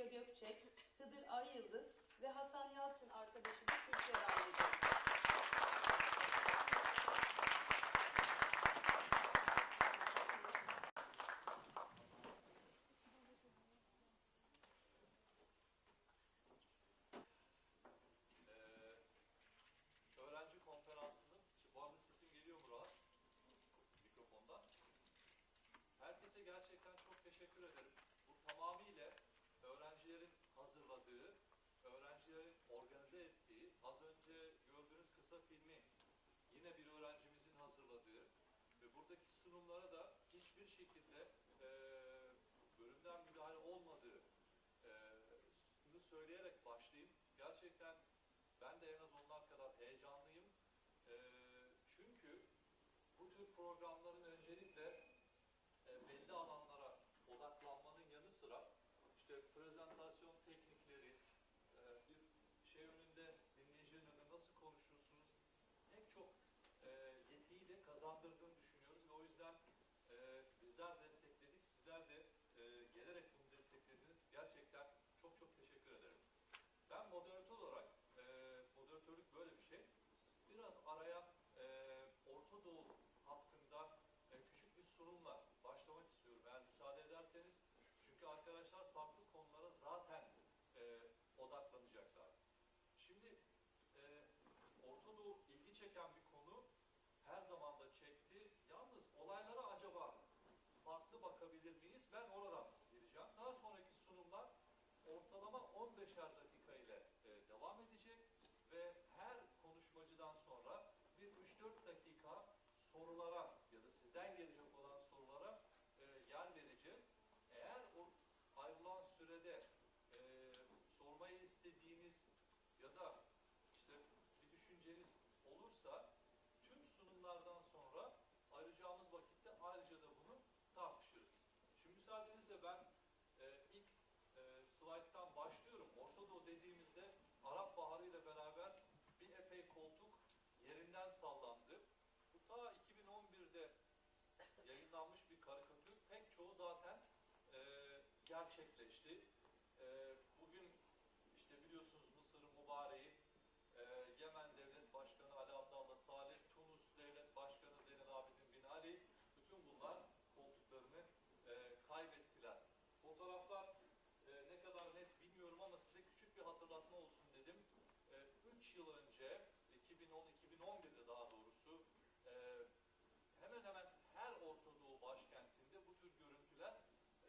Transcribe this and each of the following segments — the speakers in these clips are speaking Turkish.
Fulya Gökçek, Hıdır Ay ve Hasan Yalçın arkadaşımız kürsüye davet ediyoruz. Ee, öğrenci konferansının, bu arada sesim geliyor mu rahat? Mikrofondan. Herkese gerçekten çok teşekkür ederim. Bu tamamıyla öğrencilerin hazırladığı, öğrencilerin organize ettiği, az önce gördüğünüz kısa filmi yine bir öğrencimizin hazırladığı ve buradaki sunumlara da hiçbir şekilde e, bölümden müdahale olmadığı e, söyleyerek başlayayım. Gerçekten ben de en az onlar kadar heyecanlıyım. E, çünkü bu tür programların öncelikle e, belli alanlara odaklanmanın yanı sıra işte prezentasyon teknikleri, e, bir şey önünde, dinleyicinin önünde nasıl konuşursunuz pek çok e, yetiyi de kazandırdığını düşünüyoruz ve o yüzden e, bizler destekledik, sizler de e, gelerek bunu desteklediniz. Gerçekten çok çok teşekkür ederim. Ben moderatör olarak, e, moderatörlük böyle bir şey, biraz araya e, Orta Doğu hakkında e, küçük bir sunumla başlamak istiyorum eğer müsaade ederseniz. Çünkü arkadaşlar farklı konulara zaten e, odaklanacaklar. Şimdi e, Orta Doğu ilgi çeken bir konu her zaman da çekti. Yalnız olaylara acaba farklı bakabilir miyiz? Ben oradan gireceğim. Daha sonraki sunumlar ortalama 15'er dakika ile e, devam edecek ve her konuşmacıdan sonra bir 3-4 dakika sorulara ya da sizden gelecek olan sorulara e, yer vereceğiz. Eğer o ayrılan sürede e, sormayı istediğiniz ya da işte bir düşünceniz olursa tüm sunumlardan sonra ayıracağımız vakitte ayrıca da bunu tartışırız. Şimdi müsaadenizle ben e, ilk e, slayttan başlıyorum. Orta Doğu dediğimizde Arap Baharı ile beraber bir epey koltuk yerinden sallandı. Bu ta 2011'de yayınlanmış bir karikatür. Pek çoğu zaten e, gerçekleşti. E, bugün işte biliyorsunuz Mısır'ın mübareği, e, Yemen Devlet Başkanı Ali Abdallah Salih, Tunus Devlet Başkanı Zeynel Abidin Bin Ali, bütün bunlar koltuklarını e, kaybettiler. Fotoğraflar e, ne kadar net bilmiyorum ama size küçük bir hatırlatma olsun dedim. 3 yıl önce, 2010-2011'de daha doğrusu, e, hemen hemen her Orta Doğu başkentinde bu tür görüntüler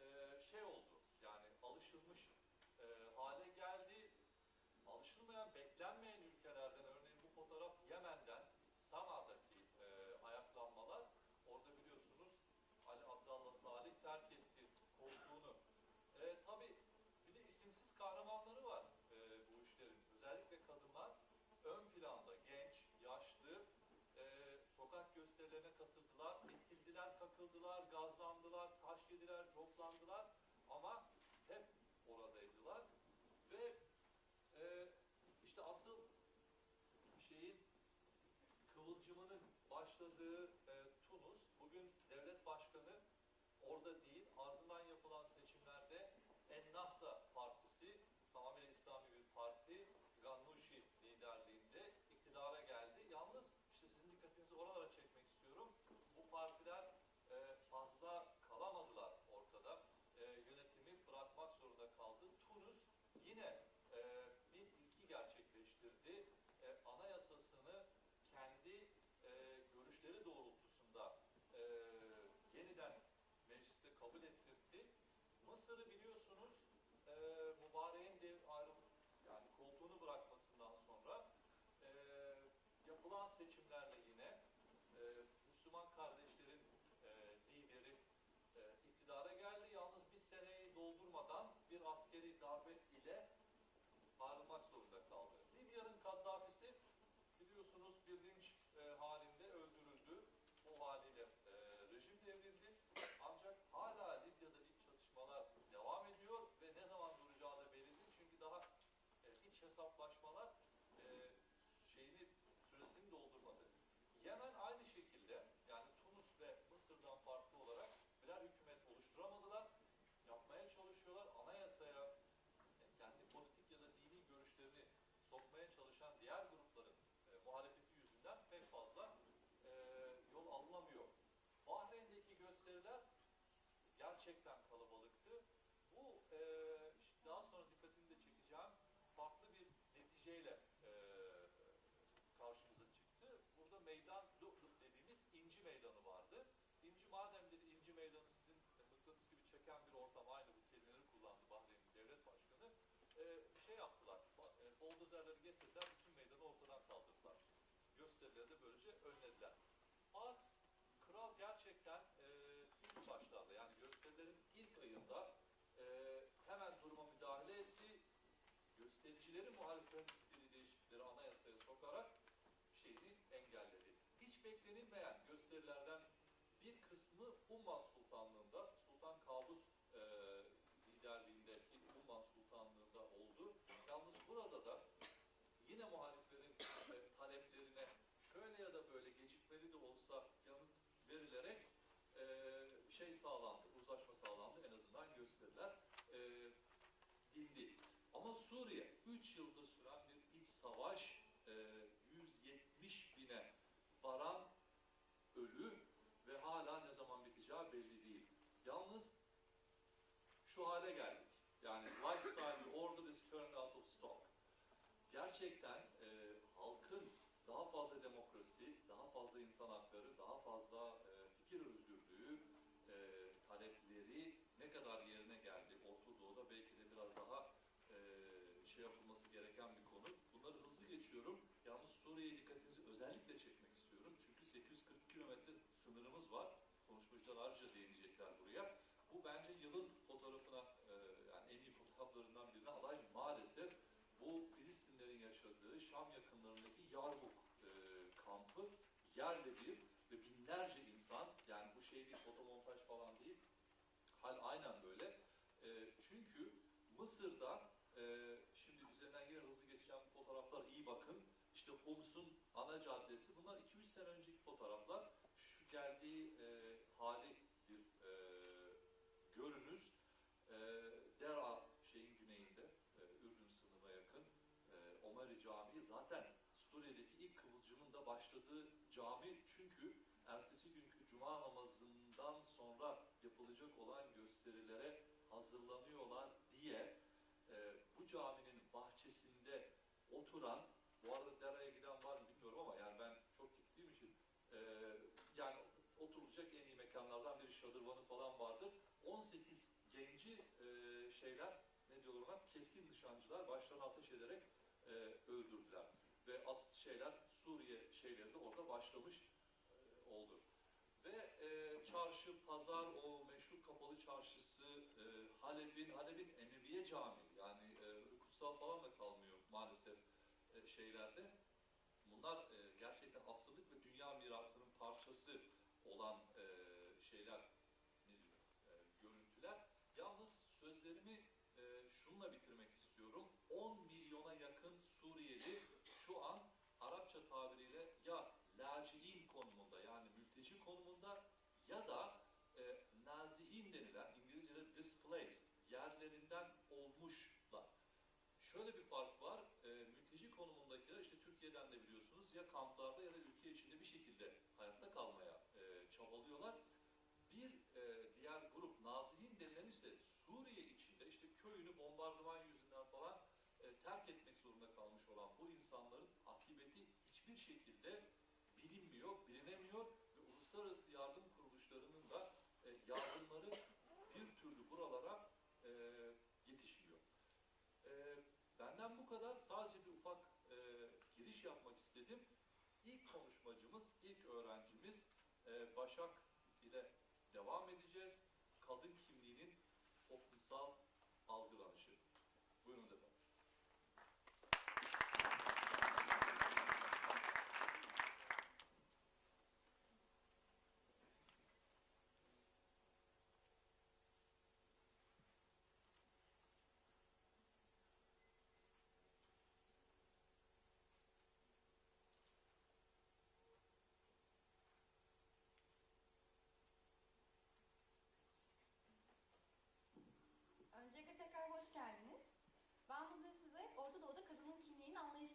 e, şey oldu. Yani alışılmış e, hale geldi. Alışılmayan, beklenmeyen ülkelerden örneğin bu fotoğraf Yemen'den Sana'daki e, ayaklanmalar. Orada biliyorsunuz Ali Abdallah Salih terk etti koltuğunu. E, tabii bir de isimsiz kahramanları var e, bu işlerin. Özellikle kadınlar ön planda genç, yaşlı, e, sokak gösterilerine katıldılar, itildiler, kakıldılar, gazlandılar, taş yediler, coplandılar ama hep oradaydılar ve e, işte asıl şeyin kıvılcımının başladığı e, Tunus, bugün devlet başkanı orada değil, ardından yapılan seçimlerde En-Nahsa Partisi, tamamen İslami bir parti, Gannouchi liderliğinde iktidara geldi. Yalnız işte sizin dikkatinizi oralara çekmek istiyorum. Bu partiler e, fazla kalamadılar ortada. E, yönetimi bırakmak zorunda kaldı. Tunus yine e, bir ilki gerçekleştirdi. E, anayasasını kendi e, görüşleri doğrultusunda e, yeniden mecliste kabul ettirdi. Mısır'ı biliyorsunuz e, mübareğin dev ayrım yani koltuğunu bırakmasından sonra e, yapılan seçimlerle yine e, Müslüman kardeşlerin e, lideri e, iktidara geldi. Yalnız bir seneyi doldurmadan bir askeri darbe ile ayrılmak zorunda kaldı. Libya'nın Kaddafi'si biliyorsunuz bir linç e, halinde öldürüldü. O haliyle e, rejim devrildi. Ancak hala Libya'da iç çatışmalar devam ediyor ve ne zaman duracağı da belli değil. Çünkü daha e, iç hesaplaşmalar e, şeyini süresini doldurmadı. Yemen aynı şekilde yani Tunus ve Mısır'dan farklı olarak birer hükümet oluşturamadı. sokmaya çalışan diğer grupların e, muhalefeti yüzünden pek fazla e, yol alınamıyor. Bahreyn'deki gösteriler gerçekten kalabalıktı. Bu e, işte daha sonra dikkatini de çekeceğim farklı bir neticeyle e, karşımıza çıktı. Burada meydan Lu'lu dediğimiz İnci Meydanı vardı. İnci madem dedi İnci Meydanı sizin e, çeken bir ortam aynı bu kelimeleri kullandı Bahreyn'in devlet başkanı. E, şey yaptılar. E, buldozerleri getirdiler. Bütün meydanı ortadan kaldırdılar. Gösterileri de böylece önlediler. Az kral gerçekten e, ilk başlarda yani gösterilerin ilk ayında e, hemen duruma müdahale etti. Göstericileri muhalefetin istediği değişiklikleri anayasaya sokarak şeyini engelledi. Hiç beklenilmeyen gösterilerden bir kısmı Umman Sultanlığı'nda Sultan Kabus e, liderliğindeki Umman Sultanlığı'nda oldu. Yalnız burada da yine muhaliflerin e, taleplerine şöyle ya da böyle gecikmeli de olsa yanıt verilerek e, şey sağlandı, uzlaşma sağlandı en azından gösteriler e, dindi. Ama Suriye 3 yıldır süren bir iç savaş e, 170 bine varan ölü ve hala ne zaman biteceği belli değil. Yalnız şu hale geldik. Yani lifestyle order is currently out of stock. Gerçekten e, halkın daha fazla demokrasi, daha fazla insan hakları, daha fazla e, fikir özgürlüğü e, talepleri ne kadar yerine geldi Orta Doğu'da belki de biraz daha e, şey yapılması gereken bir konu. Bunları hızlı geçiyorum. Yalnız Suriye'ye dikkatinizi özellikle çekmek istiyorum. Çünkü 840 kilometre sınırımız var. Konuşmacılar ayrıca değinecekler buraya. Bu bence yılın fotoğrafına, e, yani en iyi fotoğraflarından birine aday maalesef bu Filistinlerin yaşadığı Şam yakınlarındaki Yarmuk e, kampı yerle bir ve binlerce insan yani bu şey değil fotomontaj falan değil hal aynen böyle E, çünkü Mısır'da şimdi üzerinden yine hızlı geçeceğim fotoğraflar iyi bakın Homs'un ana caddesi. Bunlar 2-3 sene önceki fotoğraflar. Şu geldiği e, hali bir e, görünüz. E, Dera şeyin güneyinde e, Ürdün sınırına yakın e, Omari Camii. Zaten Suriye'deki ilk kıvılcımın da başladığı cami. Çünkü ertesi günkü cuma namazından sonra yapılacak olan gösterilere hazırlanıyorlar diye e, bu caminin bahçesinde oturan bu arada Dera'ya giden var mı bilmiyorum ama yani ben çok gittiğim için e, yani oturulacak en iyi mekanlardan biri şadırvanı falan vardır. 18 genci e, şeyler ne diyorlar ona keskin nişancılar başlarına ateş ederek e, öldürdüler. Ve as şeyler Suriye şeyleri de orada başlamış e, oldu. Ve e, çarşı, pazar, o meşhur kapalı çarşısı, e, Halep'in, Halep'in Emeviye Camii yani e, kutsal falan da kalmıyor maalesef e, şeylerde. Bunlar e, gerçekten asırlık ve dünya mirasının parçası olan e, şeyler, ne diyor, e, görüntüler. Yalnız sözlerimi e, şunla bitirmek istiyorum. 10 milyona yakın Suriyeli şu an Arapça tabiriyle ya laciin konumunda yani mülteci konumunda ya da e, nazihin denilen İngilizce'de displaced yerlerinden olmuşlar. Şöyle bir fark var. E, mülteci konumundakiler işte Türkiye'den de biliyorsunuz ya kamplarda ya da ülke içinde bir şekilde hayatta kalmaya e, çabalıyorlar. Bir e, diğer grup nazihin denilen ise Suriye içinde işte köyünü bombardıman yüzünden falan e, terk etmek zorunda kalmış olan bu insanların akıbeti hiçbir şekilde bilinmiyor, bilinemiyor ve uluslararası yardım kuruluşlarının da e, yardımları bir türlü buralara e, yetişmiyor. E, benden bu kadar. Sadece bir ufak e, giriş yapmak istedim. İlk konuşmacımız, ilk öğrencimiz e, Başak ile devam edeceğiz. Kadın kimliğinin toplumsal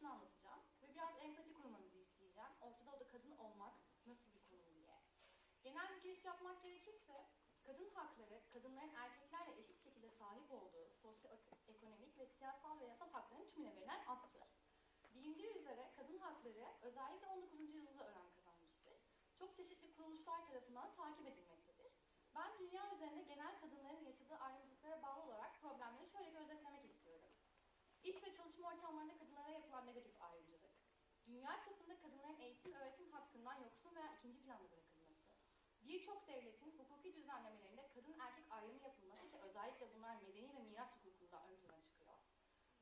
sürecini anlatacağım ve biraz empati kurmanızı isteyeceğim. Orta Doğu'da kadın olmak nasıl bir konum diye. Genel bir giriş yapmak gerekirse, kadın hakları, kadınların erkeklerle eşit şekilde sahip olduğu sosyoekonomik ve siyasal ve yasal hakların tümüne verilen addır. Bilindiği üzere kadın hakları özellikle 19. yüzyılda önem kazanmıştır. Çok çeşitli kuruluşlar tarafından takip edilmektedir. Ben dünya üzerinde genel kadınların yaşadığı ayrımcılıklara bağlı olarak problemleri şöyle bir özetlemek istiyorum. İş ve çalışma ortamlarında yapılan negatif ayrımcılık, dünya çapında kadınların eğitim öğretim hakkından yoksun veya ikinci planda bırakılması, birçok devletin hukuki düzenlemelerinde kadın erkek ayrımı yapılması ki özellikle bunlar medeni ve miras hukukunda ön plana çıkıyor.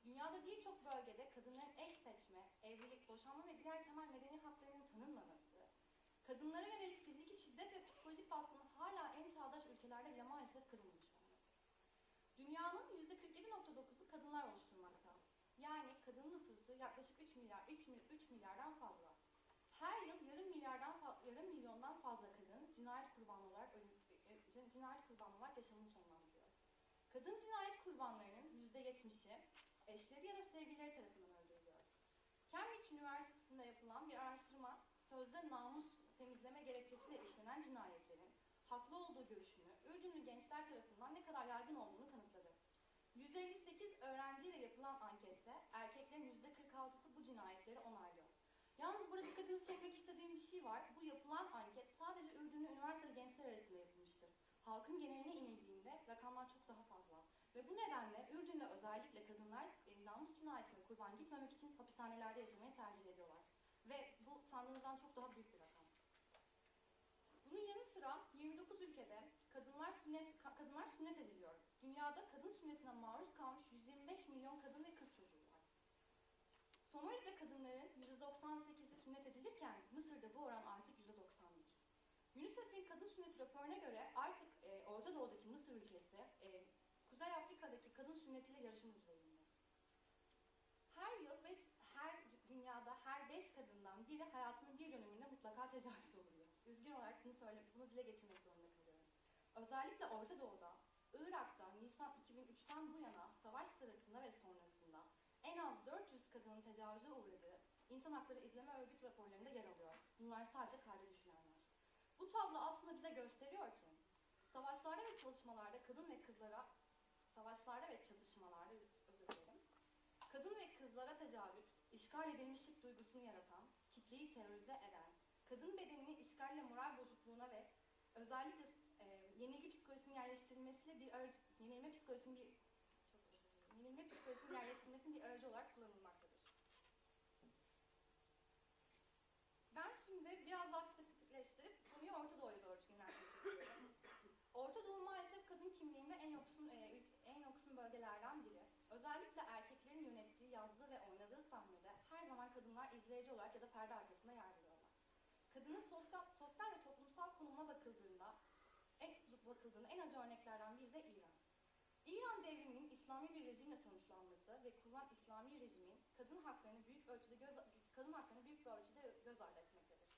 Dünyada birçok bölgede kadınların eş seçme, evlilik, boşanma ve diğer temel medeni haklarının tanınmaması, kadınlara yönelik fiziki şiddet ve psikolojik baskının hala en çağdaş ülkelerde bile maalesef kırılmamış olması. Dünyanın %47.9'u kadınlar oluşturmakta. Yani kadın nüfusu yaklaşık 3 milyar 3, mil- 3 milyardan fazla. Her yıl yarım milyardan yarım milyondan fazla kadın cinayet kurbanı olarak e, e, cinayet kurbanı olarak yaşamını sonlandırıyor. Kadın cinayet kurbanlarının %70'i eşleri ya da sevgilileri tarafından öldürülüyor. Cambridge Üniversitesi'nde yapılan bir araştırma sözde namus temizleme gerekçesiyle işlenen cinayetlerin haklı olduğu görüşünü Ürdünlü gençler tarafından ne kadar yaygın olduğunu kanıtladı. 158 öğrenciyle yapılan ankette erkeklerin %46'sı bu cinayetleri onaylıyor. Yalnız burada dikkatinizi çekmek istediğim bir şey var. Bu yapılan anket sadece Ürdünlü üniversiteli gençler arasında yapılmıştır. Halkın geneline inildiğinde rakamlar çok daha fazla. Ve bu nedenle Ürdün'de özellikle kadınlar e, namus cinayetine kurban gitmemek için hapishanelerde yaşamayı tercih ediyorlar. Ve bu sandığınızdan çok daha büyük bir rakam. Bunun yanı sıra 29 ülkede kadınlar sünnet ka- kadınlar sünnet ediliyor. Dünyada kadın sünnetine maruz kalmış 125 milyon kadın ve kız. Somali'de kadınların %98'i sünnet edilirken Mısır'da bu oran artık %91. UNICEF'in kadın sünneti raporuna göre artık e, Orta Doğu'daki Mısır ülkesi e, Kuzey Afrika'daki kadın sünnetiyle yarışma düzeyinde. Her yıl beş, her dünyada her beş kadından biri hayatının bir döneminde mutlaka tecavüze uğruyor. Üzgün olarak bunu söyle, bunu dile getirmek zorunda kalıyorum. Özellikle Orta Doğu'da, Irak'ta Nisan 2003'ten bu yana savaş sırasında ve sonrasında en az 400 kadının tecavüze uğradığı insan hakları izleme örgüt raporlarında yer alıyor. Bunlar sadece kayda düşülenler. Bu tablo aslında bize gösteriyor ki savaşlarda ve çalışmalarda kadın ve kızlara savaşlarda ve çatışmalarda özür dilerim. Kadın ve kızlara tecavüz, işgal edilmişlik duygusunu yaratan, kitleyi terörize eden, kadın bedeninin işgalle moral bozukluğuna ve özellikle e, yenilgi psikolojisinin yerleştirilmesiyle bir aracı, yenilme psikolojisinin bir dilerim, yenilme psikolojisinin yerleştirilmesinin bir aracı olarak kullanılmaktadır. Ben şimdi biraz daha spesifikleştirip konuyu Orta Doğu'ya doğru yöneltmek. Orta Doğu maalesef kadın kimliğinde en yoksun e, en yoksun bölgelerden biri. Özellikle erkeklerin yönettiği, yazdığı ve oynadığı sahnede her zaman kadınlar izleyici olarak ya da perde arkasında yer buluyorlar. Kadının sosyal, sosyal ve toplumsal konumuna bakıldığında en, bakıldığında en acı örneklerden biri de İran. İran devriminin İslami bir rejimle sonuçlanması ve kurulan İslami rejimin kadın haklarını büyük ölçüde göz, kadın haklarını büyük bir ölçüde göz ardı etmektedir.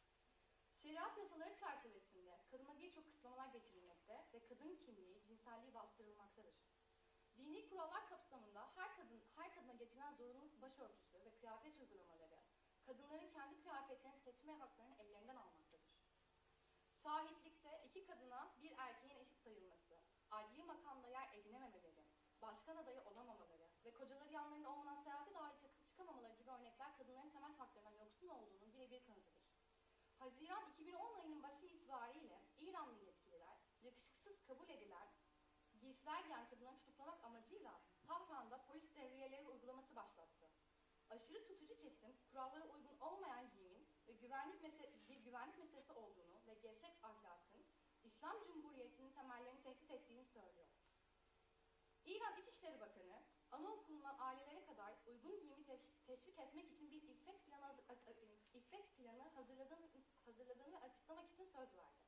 Şeriat yasaları çerçevesinde kadına birçok kısıtlamalar getirilmekte ve kadın kimliği, cinselliği bastırılmaktadır. Dini kurallar kapsamında her kadın her kadına getirilen zorunlu başörtüsü ve kıyafet uygulamaları kadınların kendi kıyafetlerini seçme haklarını ellerinden almaktadır. Şahitlikte iki kadına bir erkeğin adli makamda yer edinememeleri, başkan adayı olamamaları ve kocaları yanlarında olmadan seyahate dahi çık- çıkamamaları gibi örnekler kadınların temel haklarından yoksun olduğunun birebir kanıtıdır. Haziran 2010 ayının başı itibariyle İranlı yetkililer yakışıksız kabul edilen giysiler giyen kadınları tutuklamak amacıyla Tahran'da polis devriyeleri uygulaması başlattı. Aşırı tutucu kesim kurallara uygun olmayan giyimin ve güvenlik mese- bir güvenlik meselesi olduğunu ve gevşek ahlakın İslam Cumhuriyeti'nin temellerini tehdit ettiğini söylüyor. İran İçişleri Bakanı, anaokulundan ailelere kadar uygun giyimi teşvik, etmek için bir iffet planı, a- a- iffet planı hazırladığını, hazırladığını ve açıklamak için söz verdi.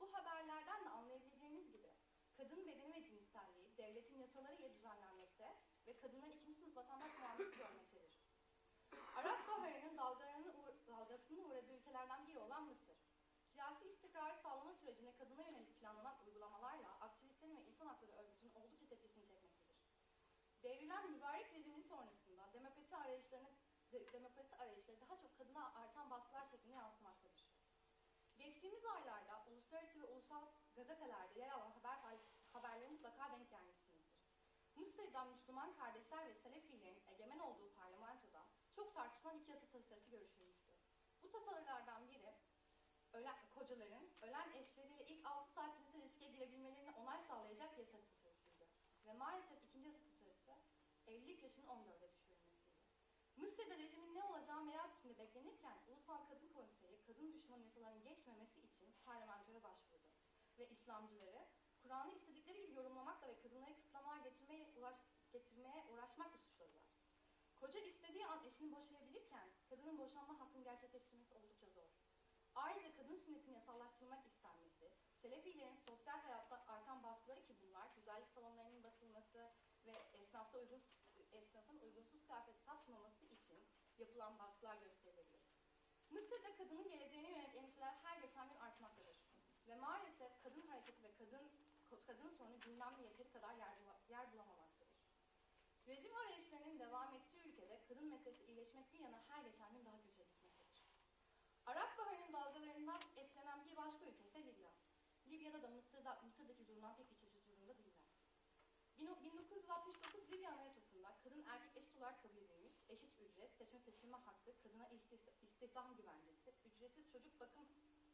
Bu haberlerden de anlayabileceğiniz gibi kadın bedeni ve cinselliği devletin yasaları ile düzenlenmekte ve kadınların ikinci sınıf vatandaş muamelesi görmektedir. Arap Baharı'nın dalgalarının uğra- dalgasının uğradığı ülkelerden biri olan Mısır, siyasi istikrarı sağlama sürecinde kadına yönelik planlanan uygulamalarla aktivistlerin ve insan hakları örgütünün oldukça tepkisini çekmektedir. Devrilen mübarek rejimin sonrasında demokrasi arayışlarını de- demokrasi arayışları daha çok kadına artan baskılar şeklinde yansımaktadır. Geçtiğimiz aylarda uluslararası ve ulusal gazetelerde yer alan haber haberlere mutlaka denk gelmişsinizdir. Mısır'da Müslüman kardeşler ve Selefilerin egemen olduğu parlamentoda çok tartışılan iki yasa tasarısı görüşülmüştü. Bu tasarılardan biri ölen, kocaların ölen eşleriyle ilk 6 saat cinsel ilişkiye girebilmelerine onay sağlayacak bir yasa tasarısıydı. Ve maalesef ikinci yasa tasarısı evlilik yaşının 14'e düşürülmesiydi. Mısır'da rejimin ne olacağı merak içinde beklenirken Ulusal Kadın Konseyi kadın düşman yasaların geçmemesi için parlamentoya başvurdu. Ve İslamcıları Kur'an'ı istedikleri gibi yorumlamakla ve kadınlara kısıtlamalar getirmeye, uğraş, getirmeye uğraşmakla suçladılar. Koca istediği an eşini boşayabilirken kadının boşanma hakkını gerçekleştirmesi oldukça. Ayrıca kadın sünnetini yasallaştırmak istenmesi, Selefilerin sosyal hayatta artan baskıları ki bunlar, güzellik salonlarının basılması ve esnafta uygun, esnafın uygunsuz kıyafet satmaması için yapılan baskılar gösterilebilir. Mısır'da kadının geleceğine yönelik endişeler her geçen gün artmaktadır. Ve maalesef kadın hareketi ve kadın kadın sorunu gündemde yeteri kadar yer, yer bulamamaktadır. Rejim arayışlarının devam ettiği ülkede kadın meselesi iyileşmek bir yana her geçen gün daha gitmektedir. Arap Baharı'nın dalgalarından etkilenen bir başka ülke ise Libya. Libya'da da Mısır'da, Mısır'daki durumdan pek iç açıcı durumda değiller. Bin- 1969 Libya Anayasası'nda kadın erkek eşit olarak kabul edilmiş, eşit ücret, seçme seçilme hakkı, kadına istihdam, güvencesi, ücretsiz çocuk bakım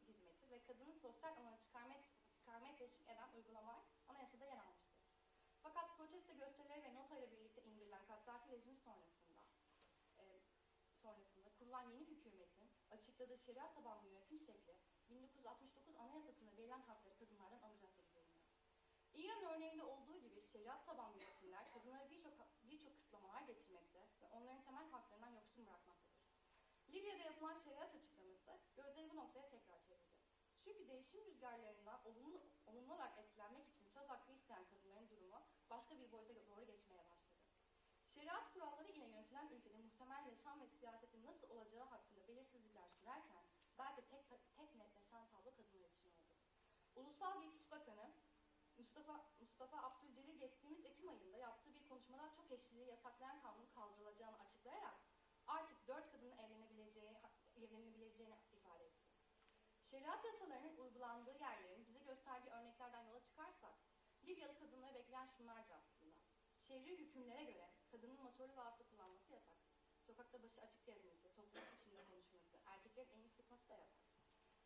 hizmeti ve kadının sosyal alana çıkarmaya, çıkarmaya teşvik eden uygulamalar anayasada yer almıştır. Fakat protesto gösterileri ve nota ile birlikte indirilen Kaddafi rejimi sonrasında e, sonrasında kurulan yeni hükümetin açıkladığı şeriat tabanlı yönetim şekli 1969 Anayasası'nda verilen hakları kadınlardan alacak gibi görünüyor. İran örneğinde olduğu gibi şeriat tabanlı yönetimler kadınlara birçok birçok kısıtlamalar getirmekte ve onların temel haklarından yoksun bırakmaktadır. Libya'da yapılan şeriat açıklaması gözleri bu noktaya tekrar çevirdi. Çünkü değişim rüzgarlarından olumlu, olumlu olarak etkilenmek için söz hakkı isteyen kadınların durumu başka bir boyuta doğru geçmeye başladı. Şeriat kuralları ile yönetilen ülkede muhtemel yaşam ve siyasetin nasıl olacağı hakkında sürerken belki tek, tek netleşen tablo kadınlar için oldu. Ulusal Geçiş Bakanı Mustafa, Mustafa Abdülcelil geçtiğimiz Ekim ayında yaptığı bir konuşmada çok eşliliği yasaklayan kanunun kaldırılacağını açıklayarak artık dört kadının evlenebileceği, evlenebileceğini ifade etti. Şeriat yasalarının uygulandığı yerlerin bize gösterdiği örneklerden yola çıkarsak, Libyalı kadınları bekleyen şunlardır aslında. Şerri hükümlere göre kadının motorlu vasıta. Sokakta başı açık gezmesi, topluluk içinde konuşması, erkeklerin elini sıkması da yasak.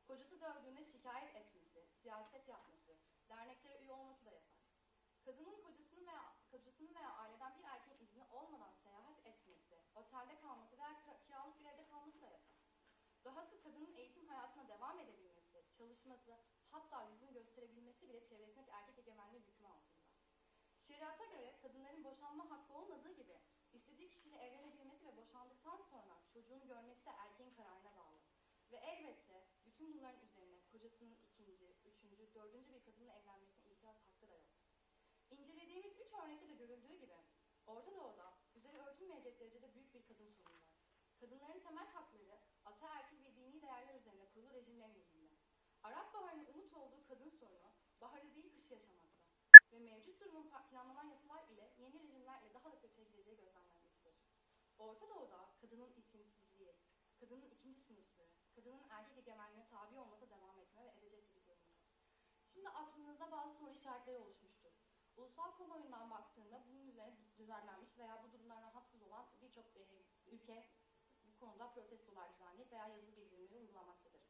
Kocası dövdüğünde şikayet etmesi, siyaset yapması, derneklere üye olması da yasak. Kadının kocasının veya kocasının veya aileden bir erkeğin izni olmadan seyahat etmesi, otelde kalması veya kira- kiralık bir evde kalması da yasak. Dahası kadının eğitim hayatına devam edebilmesi, çalışması, hatta yüzünü gösterebilmesi bile çevresindeki erkek egemenliği hükmü altında. Şeriata göre kadınların boşanma hakkı olmadığı gibi kişiyle evlenebilmesi ve boşandıktan sonra çocuğunu görmesi de erkeğin kararına bağlı. Ve elbette bütün bunların üzerine kocasının ikinci, üçüncü, dördüncü bir kadınla evlenmesine itiraz hakkı da yok. İncelediğimiz üç örnekte de görüldüğü gibi Orta Doğu'da üzeri örtülmeyecek derecede büyük bir kadın sorunu var. Kadınların temel hakları ataerkil ve dini değerler üzerine kurulu rejimlerin elinde. Arap Baharı'nın umut olduğu kadın sorunu baharı değil kışı yaşamakta ve mevcut durumun planlanan yasalar ile yeni rejimlerle daha da kötüye gideceği gözlemlenmektedir. Orta Doğu'da kadının isimsizliği, kadının ikinci sınıflığı, kadının erkek egemenliğine tabi olması devam etme ve edecek gibi görünüyor. Şimdi aklınızda bazı soru işaretleri oluşmuştur. Ulusal kamuoyundan baktığında bunun üzerine düzenlenmiş veya bu durumdan rahatsız olan birçok e, ülke bu konuda protestolar düzenleyip veya yazılı bildirimleri uygulamaktadır.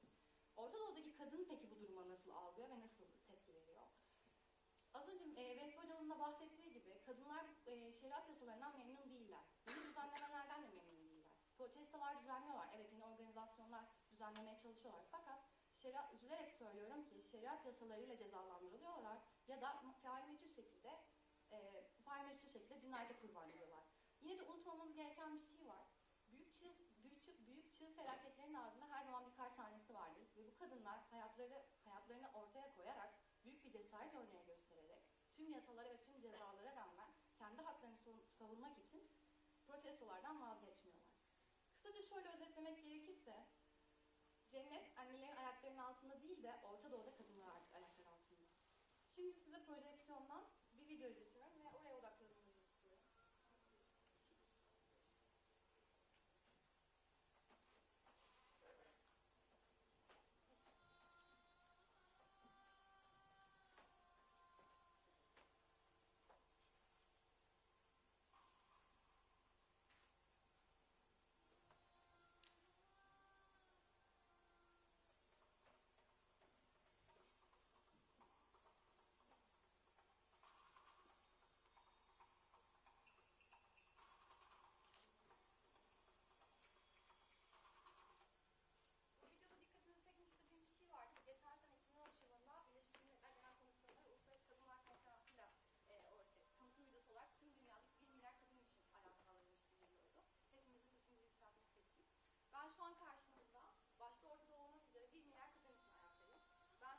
Orta Doğu'daki kadın peki bu duruma nasıl algılıyor ve nasıl tepki veriyor? Az önce e, Vehbi hocamızın da bahsettiği gibi kadınlar e, şeriat yasalarından memnun değiller. Yeni düzenlemelerden de memnun değiller. Protestolar düzenliyorlar. Evet yeni organizasyonlar düzenlemeye çalışıyorlar. Fakat şeriat, üzülerek söylüyorum ki şeriat yasalarıyla cezalandırılıyorlar ya da fail şekilde e, fail şekilde cinayete kurban ediyorlar. Yine de unutmamamız gereken bir şey var. Büyük çığ, büyük çığ, büyük çığ felaketlerin ardında her zaman birkaç tanesi vardır. Ve bu kadınlar hayatları, hayatlarını ortaya koyarak büyük bir cesaret örneği göstererek tüm yasalara ve tüm cezalara rağmen kendi haklarını savun- savunmak için protestolardan vazgeçmiyorlar. Şöyle özetlemek gerekirse cennet annelerin ayaklarının altında değil de Orta Doğu'da kadınlar artık ayaklar altında. Şimdi size projeksiyondan bir video izletiyorum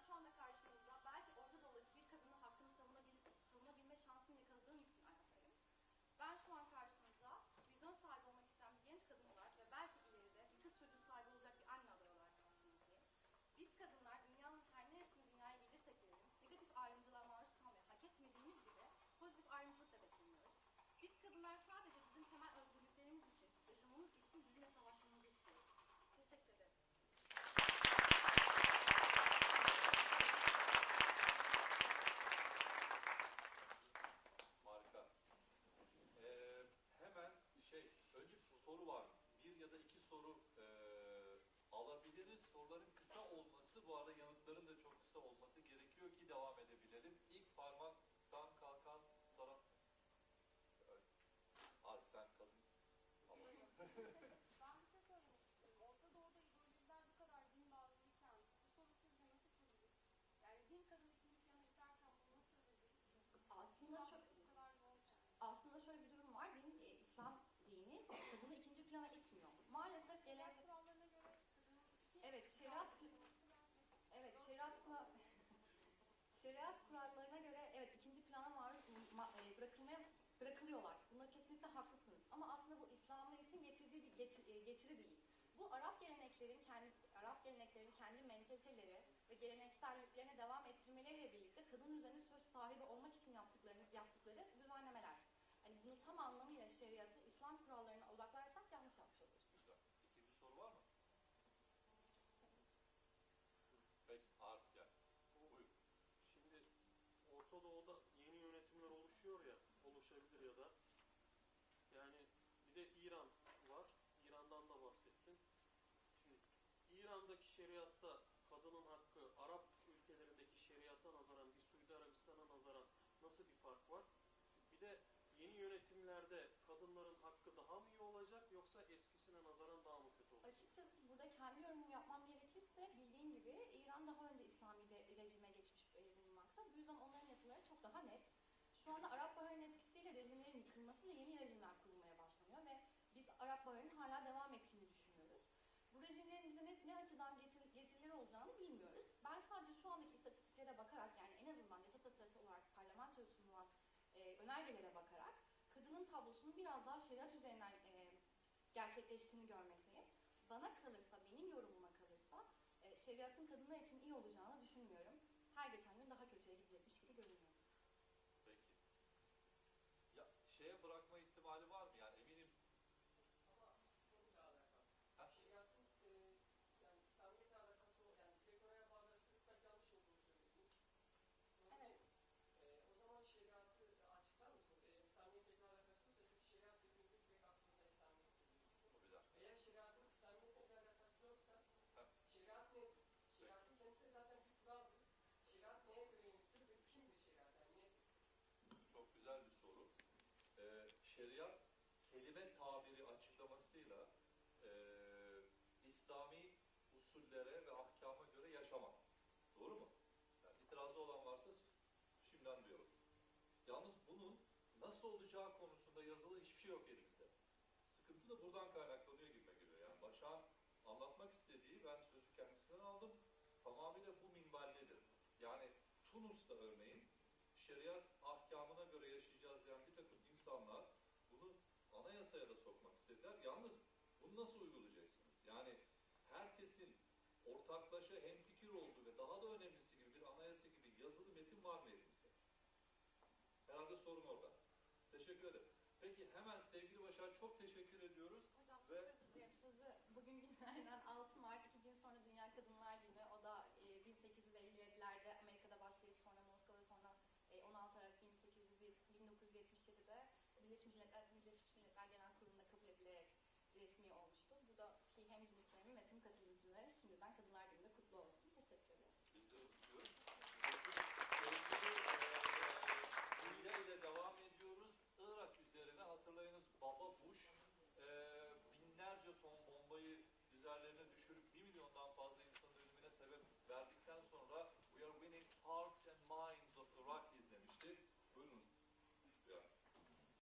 şu anda karşınızda belki Orta Doğu'daki bir kadının hakkını savunabil savunabilme şansını yakaladığım için ayaktayım. Ben şu an karşınızda vizyon sahibi olmak isteyen bir genç kadın olarak ve belki ileride bir kız çocuğu sahibi olacak bir anne adayı olarak karşınızdayım. Biz kadınlar olması, bu arada yanıtların da çok kısa olması gerekiyor ki devam edebilelim. İlk parmaktan kalkan taraf... Evet. Arif sen kadın. Ama- Ben bir şey söylemek istiyorum. Orta Doğu'da ideolojiler bu kadar din bağlıyken bu soru sizce nasıl çözülür? Yani din kadın ikinci plana iterken bunu nasıl çözebiliriz? Aslında bu kadar yoğunken? aslında şöyle bir durum var. Din, e, İslam dini kadını ikinci plana itmiyor. Maalesef gelen kurallarına göre Evet, şeriat evet şeriat kula- şeriat kurallarına göre evet ikinci plana maruz ma- e, bırakılmaya bırakılıyorlar. Bunda kesinlikle haklısınız. Ama aslında bu İslamiyet'in getirdiği bir geti- e, getiri değil. Bu Arap geleneklerin kendi Arap geleneklerin kendi mentaliteleri ve gelenekselliklerine devam ettirmeleriyle birlikte kadın üzerine söz sahibi olmak için yaptıkları yaptıkları düzenlemeler. Hani bunu tam anlamıyla şeriatı İslam kurallarına odaklarsak yanlış yapmış oluruz. Güzel. İkinci soru var mı? Peki, Arif gel. Buyur. Şimdi Orta Doğu'da yeni yönetimler oluşuyor ya, oluşabilir ya da. Yani bir de İran var. İran'dan da bahsettin. Şimdi İran'daki şeriatta kadının hakkı Arap ülkelerindeki şeriata nazaran, bir Suudi Arabistan'a nazaran nasıl bir fark var? Bir de yeni yönetimlerde kadınların hakkı daha mı iyi olacak yoksa eskisine nazaran daha mı kötü olacak? Açıkçası burada kendi yorumumu yapmam gerekirse bildiğim gibi İran daha önce İslami rejime bulunmakta. Bu yüzden onların yasaları çok daha net. Şu anda Arap Baharı'nın etkisiyle rejimlerin yıkılmasıyla yeni rejimler kurulmaya başlanıyor ve biz Arap Baharı'nın hala devam ettiğini düşünüyoruz. Bu rejimlerin bize ne, ne açıdan getir, getirileri olacağını bilmiyoruz. Ben sadece şu andaki istatistiklere bakarak yani en azından yasa tasarısı olarak parlamentoya sunulan e, önergelere bakarak kadının tablosunun biraz daha şeriat üzerinden e, gerçekleştiğini görmekteyim. Bana kalırsa, benim yorumuma kalırsa e, şeriatın kadınlar için iyi olacağını düşünmüyorum. Her geçen gün daha kötüye gidecekmiş gibi görünüyor. Peki. Ya şeye bırakma ihtimali var mı? Yani eminim Ama konuyla alakalı. Ha? Şeriatın e, yani İslamiyet'le alakası o. Yani direkt oraya bağdaştırırsak yanlış olduğunu söylediniz. Doğru Evet. değil mi? E, o zaman şeriatı açıklar mısınız? Eğer İslamiyet'le alakası yoksa çünkü şeriat dediğinde direkt aklınıza İslamiyet geliyor. o bir dakika. Eğer şeriatın İslamiyet'le alakası yoksa Ha. şeriat nedir? Şeriatın kendisi de zaten bir kuraldır. Şeriat neye göre iniptir ve kimdir şeriat? Yani nedir? Güzel bir soru. Ee, şeriat kelime tabiri açıklamasıyla ee, İslami usullere ve ahkama göre yaşamak. Doğru mu? Yani itirazı olan varsa şimdiden diyorum. Yalnız bunun nasıl olacağı konusunda yazılı hiçbir şey yok elimizde. Sıkıntı da buradan kaynaklanıyor gibi geliyor. Yani Başak'ın anlatmak istediği, ben sözü kendisinden aldım, tamamıyla bu minvaldedir. Yani Tunus'ta örneğin şeriat insanlar bunu anayasaya da sokmak istediler. Yalnız bunu nasıl uygulayacaksınız? Yani herkesin ortaklaşa hemfikir olduğu ve daha da önemlisi gibi bir anayasa gibi yazılı metin var mı elimizde? Herhalde sorun orada. Teşekkür ederim. Peki hemen sevgili Başar çok teşekkür ediyoruz. Hocam çok Ve- özür dilerim sözü bugün günlerden 6 Mart, iki gün sonra Dünya Kadınlar Günü. O da e, 1857'lerde Amerika'da başlayıp sonra Moskova'da sonra e, 16 Aralık 1800 1977'de Birleşmiş Milletler, Birleşmiş Milletler Genel Kurulu'nda kabul edilerek resmi olmuştu. Buradaki hem cinslerimi ve tüm katılımcılara şimdiden Kadınlar Günü